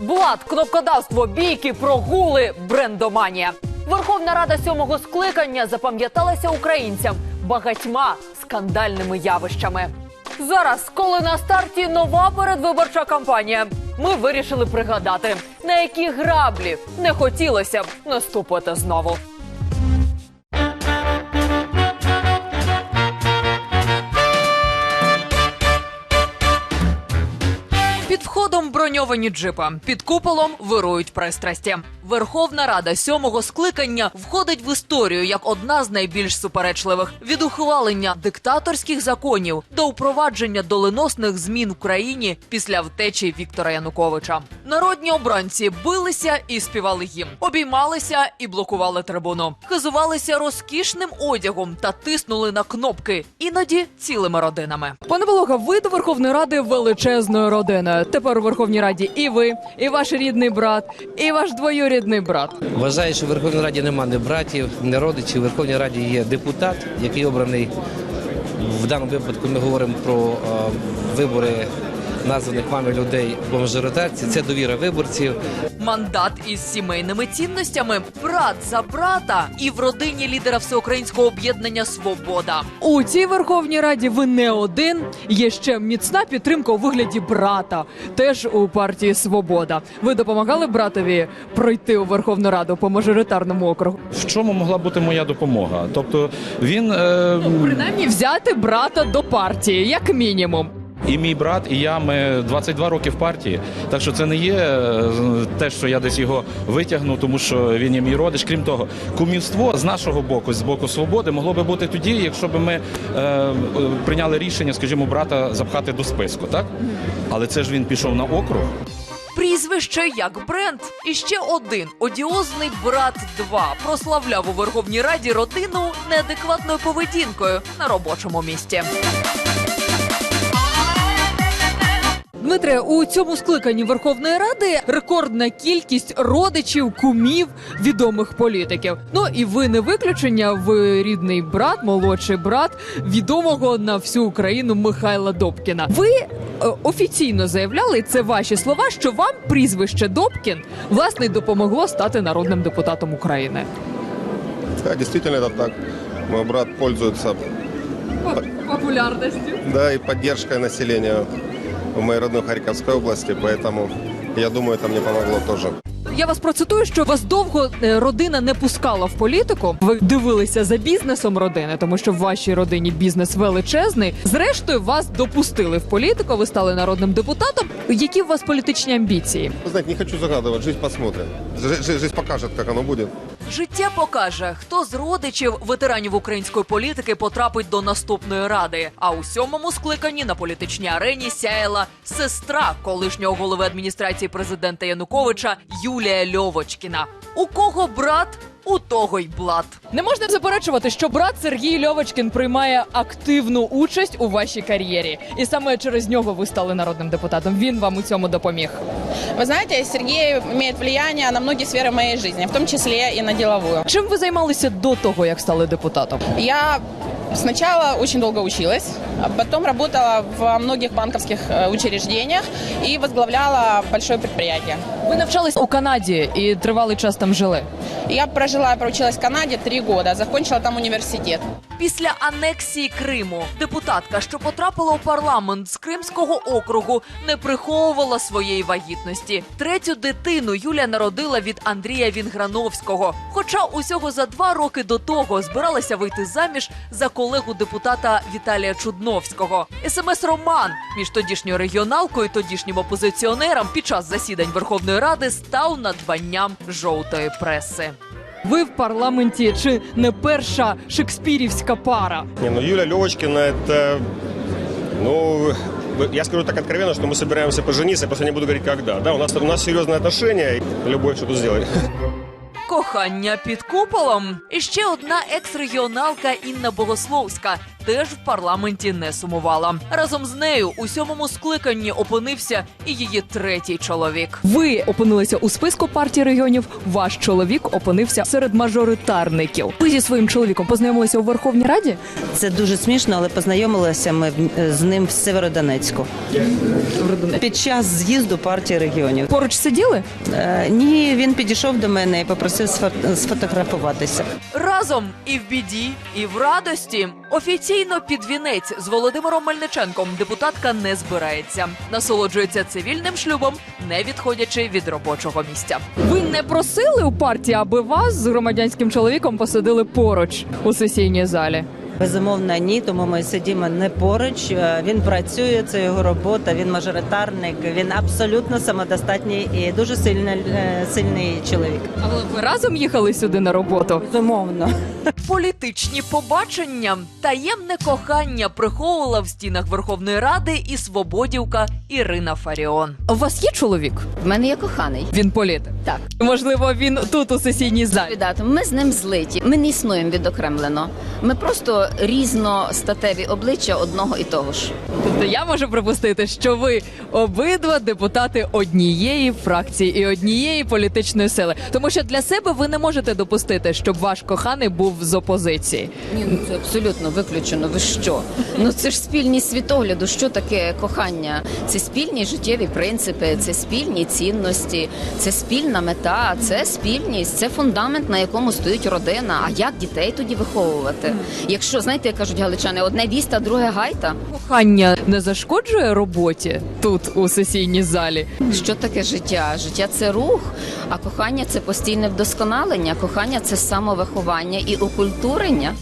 Блат, кнопкодавство, бійки, прогули, брендоманія. Верховна Рада сьомого скликання запам'яталася українцям багатьма скандальними явищами. Зараз, коли на старті нова передвиборча кампанія, ми вирішили пригадати, на які граблі не хотілося б наступити знову. Під броньовані джипа, під куполом вирують пристрасті. Верховна Рада сьомого скликання входить в історію як одна з найбільш суперечливих від ухвалення диктаторських законів до впровадження доленосних змін в країні після втечі Віктора Януковича. Народні обранці билися і співали їм, обіймалися і блокували трибуну, хизувалися розкішним одягом та тиснули на кнопки, іноді цілими родинами. Пане Волога, ви до Верховної Ради величезною родиною. Тепер у Верховній Раді і ви, і ваш рідний брат, і ваш двоюрідний брат. Вважаю, що в Верховній Раді немає ні братів, ні родичів. В Верховній Раді є депутат, який обраний. В даному випадку ми говоримо про е, вибори названих вами людей по мажоритарці. Це довіра виборців. Мандат із сімейними цінностями, брат за брата, і в родині лідера всеукраїнського об'єднання Свобода. У цій Верховній Раді ви не один. Є ще міцна підтримка у вигляді брата, теж у партії Свобода. Ви допомагали братові пройти у Верховну Раду по мажоритарному округу? В чому могла бути моя допомога? Тобто він е, Принаймні взяти брата до партії, як мінімум. І мій брат, і я ми 22 роки в партії. Так що це не є е, те, що я десь його витягну, тому що він є мій родич. Крім того, кумівство з нашого боку, з боку свободи, могло би бути тоді, якщо б ми е, прийняли рішення, скажімо, брата запхати до списку, так? Але це ж він пішов на округ. Прізвище як бренд. І ще один одіозний брат 2 прославляв у Верховній Раді родину неадекватною поведінкою на робочому місці. Дмитре, у цьому скликанні Верховної Ради рекордна кількість родичів, кумів відомих політиків. Ну і ви не виключення. Ви рідний брат, молодший брат відомого на всю Україну Михайла Добкіна. Ви е, офіційно заявляли, і це ваші слова, що вам прізвище Добкін власне допомогло стати народним депутатом України. Да, действительно это так. Мой брат пользуется Популярністю. да, и поддержкой населения в моей родной Харьковской области, поэтому я думаю, это мне помогло тоже. Я вас процитую, що вас довго е, родина не пускала в політику. Ви дивилися за бізнесом родини, тому що в вашій родині бізнес величезний. Зрештою, вас допустили в політику. Ви стали народним депутатом. Які у вас політичні амбіції? Вы знаете, не хочу загадывать, жизнь посмотрим. Жи- жи- Жизнь покажет, как оно будет. Життя покаже, хто з родичів ветеранів української політики потрапить до наступної ради. А у сьомому скликанні на політичній арені сяяла сестра колишнього голови адміністрації президента Януковича Юлія Льовочкіна. У кого брат? У того й блат. Не можна заперечувати, що брат Сергій Льовочкін приймає активну участь у вашій кар'єрі, і саме через нього ви стали народним депутатом. Він вам у цьому допоміг. Ви знаєте, Сергій має влияние на многие сфери моєї жизни, в тому числі і на ділову. Чим ви займалися до того, як стали депутатом? Я сначала очень долго училась, потом работала во многих банковских э, учреждениях и возглавляла большое предприятие. Вы навчались у Канаді і тривалий час там жили. Я прожила, проучилась в Канаде три года, закончила там университет. Після анексії Криму депутатка, що потрапила у парламент з Кримського округу, не приховувала своєї вагітності. Третю дитину Юля народила від Андрія Вінграновського. Хоча усього за два роки до того збиралася вийти заміж за колегу депутата Віталія Чудновського. СМС-роман між тодішньою регіоналкою і тодішнім опозиціонером під час засідань Верховної Ради став надбанням жовтої преси. Ви в парламенті чи не перша шекспірівська пара? Не, ну Юля Левочкина это, ну, я скажу так откровенно, что мы собираемся пожениться, я просто не буду говорить когда. Да, у нас у нас серьезные отношения, и любовь что тут сделать. Кохання під куполом. І ще одна екс-регіоналка Інна Богословська теж в парламенті не сумувала. Разом з нею у сьомому скликанні опинився і її третій чоловік. Ви опинилися у списку партії регіонів. Ваш чоловік опинився серед мажоритарників. Ви зі своїм чоловіком познайомилися у Верховній Раді. Це дуже смішно, але познайомилися ми в- з ним в Северодонецьку під час з'їзду партії регіонів. Поруч сиділи? Е, ні, він підійшов до мене і попросив сфо- сфотографуватися. Разом і в біді, і в радості офіційно під вінець з Володимиром Мельниченком депутатка не збирається. Насолоджується цивільним шлюбом, не відходячи від робочого місця. Ви не просили у партії, аби вас з громадянським чоловіком посадили поруч у сесійній залі. Безумовно, ні, тому ми сидімо не поруч. Е, Він працює, це його робота. Він мажоритарник. Він абсолютно самодостатній і дуже сильний, е, сильний чоловік. Але ви разом їхали сюди на роботу. Безумовно. Політичні побачення, таємне кохання приховувала в стінах Верховної Ради і свободівка Ірина Фаріон. У вас є чоловік? В мене є коханий. Він політик. Так, Можливо, він тут у сесійній залі. Ми з ним злиті. Ми не існуємо відокремлено. Ми просто різностатеві обличчя одного і того ж. Тобто я можу припустити, що ви обидва депутати однієї фракції і однієї політичної сили, тому що для себе ви не можете допустити, щоб ваш коханий був з опозиції. Ні, ну це абсолютно виключено. Ви що? Ну це ж спільність світогляду. Що таке кохання? Це спільні життєві принципи, це спільні цінності, це спільна мета, це спільність, це фундамент, на якому стоїть родина. А як дітей тоді виховувати? Якщо знаєте, як кажуть галичани, одне віста, друге гайта. Кохання не зашкоджує роботі тут у сесійній залі. Що таке життя? Життя це рух, а кохання це постійне вдосконалення. Кохання це самовиховання і окультурення.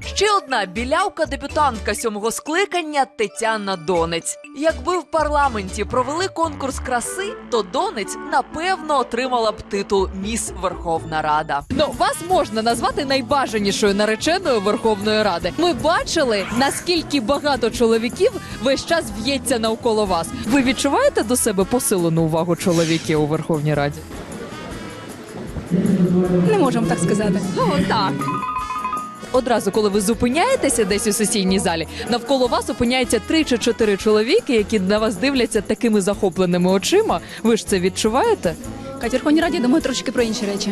Ще одна білявка дебютантка сьомого скликання Тетяна Донець. Якби в парламенті провели конкурс краси, то Донець напевно отримала б титул Міс Верховна Рада. Ну вас можна назвати найбажанішою нареченою Верховної Ради. Ми бачили наскільки багато чоловіків весь час в'ється навколо вас. Ви відчуваєте до себе посилену увагу чоловіків у Верховній Раді? Не можемо так сказати. Ну так. Одразу, коли ви зупиняєтеся десь у сесійній залі, навколо вас опиняється три чи чотири чоловіки, які на вас дивляться такими захопленими очима. Ви ж це відчуваєте? Катя Верховній Раді думаю трошки про інші речі.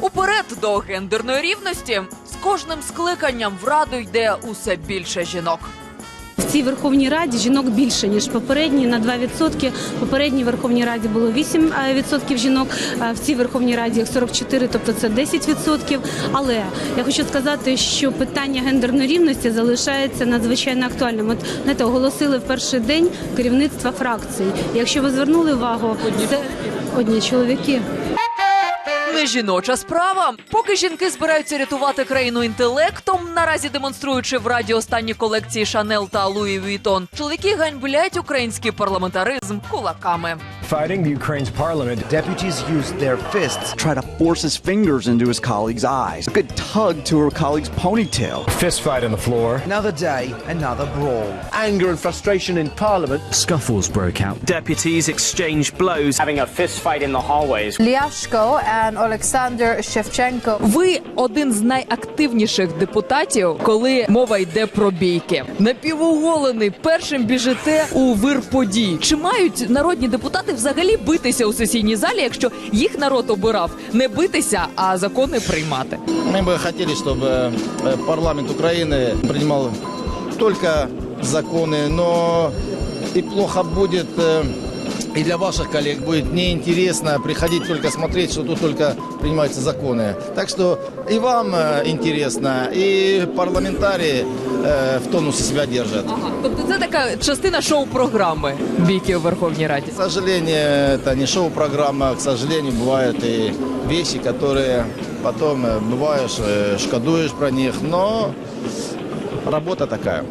Уперед до гендерної рівності з кожним скликанням в раду йде усе більше жінок. Цій Верховній Раді жінок більше ніж попередній на 2%. В попередній Верховній Раді було 8% жінок. а В цій Верховній Раді їх 44, тобто це 10%. Але я хочу сказати, що питання гендерної рівності залишається надзвичайно актуальним. От знаєте, оголосили в перший день керівництва фракцій. Якщо ви звернули увагу, це одні чоловіки. Не жіноча справа. Поки жінки збираються рятувати країну інтелектом, наразі демонструючи в раді останні колекції Шанел та Луї Вітон, чоловіки ганьблять український парламентаризм кулаками. Fighting the Ukraine's parliament, deputies used their fists. try to force his fingers into his colleague's eyes. A good tug to her colleague's ponytail. Fist fight on the floor. Another day, another brawl. Anger and frustration in parliament. Scuffles broke out. Deputies exchanged blows, having a fist fight in the hallways. Ляшко and Олександр Шевченко. Ви один з найактивніших депутатів, коли мова йде про бійки. Напівоголений першим біжите у вир подій. Чи мають народні депутати взагалі битися у сесійній залі, якщо їх народ обирав не битися, а закони приймати? Мы бы хотели, чтобы э, парламент Украины принимал только законы, но и плохо будет, э, и для ваших коллег будет неинтересно приходить только смотреть, что тут только принимаются законы. Так что и вам э, интересно, и парламентарии э, в тонусе себя держат. Ага, тобто це така частина шоу-програми бійки у Верховній Раді. К сожалению, это не шоу-программа, к сожалению, бывают и вещи, которые потом э, бываешь, э, шкодуешь про них, но работа такая.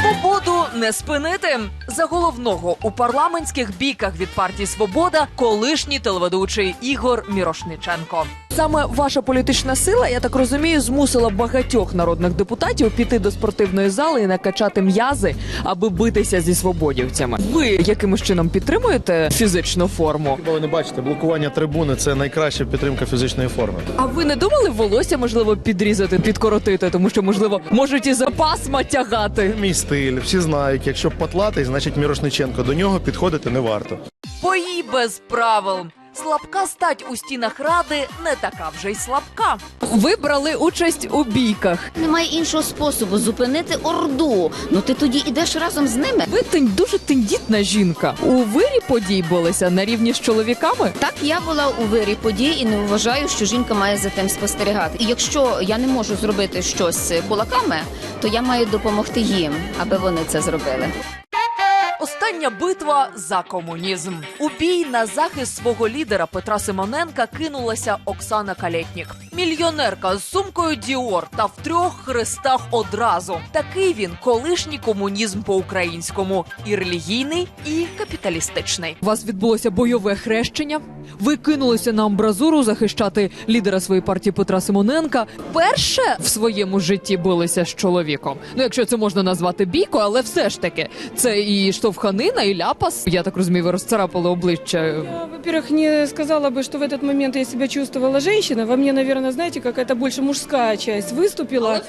Свободу не спинити за головного у парламентських бійках від партії Свобода колишній телеведучий Ігор Мірошниченко. Саме ваша політична сила, я так розумію, змусила багатьох народних депутатів піти до спортивної зали і накачати м'язи, аби битися зі свободівцями. Ви якимось чином підтримуєте фізичну форму? Хіба ви не бачите, блокування трибуни це найкраща підтримка фізичної форми. А ви не думали волосся можливо підрізати, підкоротити, тому що можливо можуть і за пасма тягати? Мій стиль, всі знають, якщо потлатий, значить Мірошниченко до нього підходити не варто. Бої без правил. Слабка стать у стінах ради не така вже й слабка. Ви брали участь у бійках. Немає іншого способу зупинити орду. Ну ти тоді йдеш разом з ними. Ви тень дуже тендітна жінка. У вирі подій билися на рівні з чоловіками. Так, я була у вирі подій і не вважаю, що жінка має за тим спостерігати. І якщо я не можу зробити щось кулаками, то я маю допомогти їм, аби вони це зробили. Остання битва за комунізм. У бій на захист свого лідера Петра Симоненка кинулася Оксана Калєтнік. Мільйонерка з сумкою Діор та в трьох хрестах одразу. Такий він колишній комунізм по-українському і релігійний, і капіталістичний. У вас відбулося бойове хрещення. Ви кинулися на амбразуру захищати лідера своєї партії Петра Симоненка. Перше в своєму житті билися з чоловіком. Ну, якщо це можна назвати бійко, але все ж таки це і штовханина, і ляпас. Я так розумію, ви розцарапали обличчя. Я, во-первых, не сказала бы, что в этот момент я себя чувствовала женщина. Во мне, наверное, знаете, какая-то больше мужская часть выступила.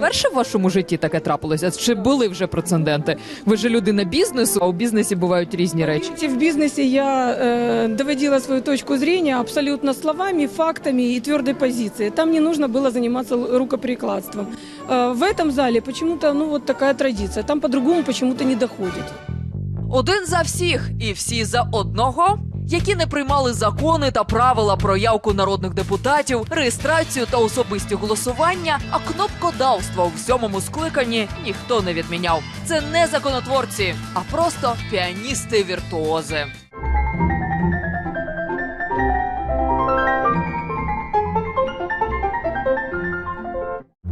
Перше в вашому житті таке трапилося? Чи були вже прецеденти? Ви ж людина бізнесу, а у бізнесі бувають різні речі. Видите, В бизнесе я э, доводила свою точку зрения абсолютно словами, фактами и твердой позицией. Там не нужно было заниматься л- рукоприкладством. Э, в этом зале почему-то, ну, вот такая традиция. Там по-другому почему-то не доходит. Один за всіх і всі за одного. Які не приймали закони та правила про явку народних депутатів, реєстрацію та особисті голосування, а кнопкодавство у всьому скликанні ніхто не відміняв. Це не законотворці, а просто піаністи-віртуози.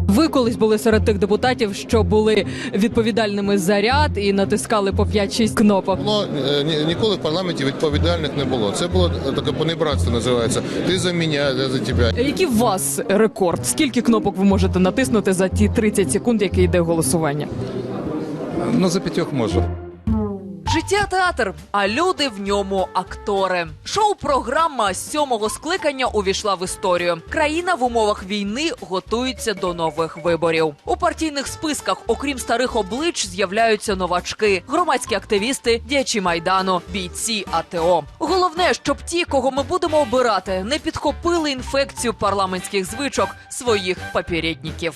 Ви колись були серед тих депутатів, що були відповідальними за ряд і натискали по 5-6 кнопок. Було е, ні- ніколи в парламенті відповідальних не було. Це було таке понебратство називається. Ти за мене, я за тебе. Який у вас рекорд? Скільки кнопок ви можете натиснути за ті 30 секунд, які йде голосування? Ну, за п'ятьох можу. Життя театр, а люди в ньому актори. Шоу-програма сьомого скликання увійшла в історію. Країна в умовах війни готується до нових виборів. У партійних списках, окрім старих облич, з'являються новачки, громадські активісти, діячі майдану, бійці АТО. Головне, щоб ті, кого ми будемо обирати, не підхопили інфекцію парламентських звичок своїх попередників.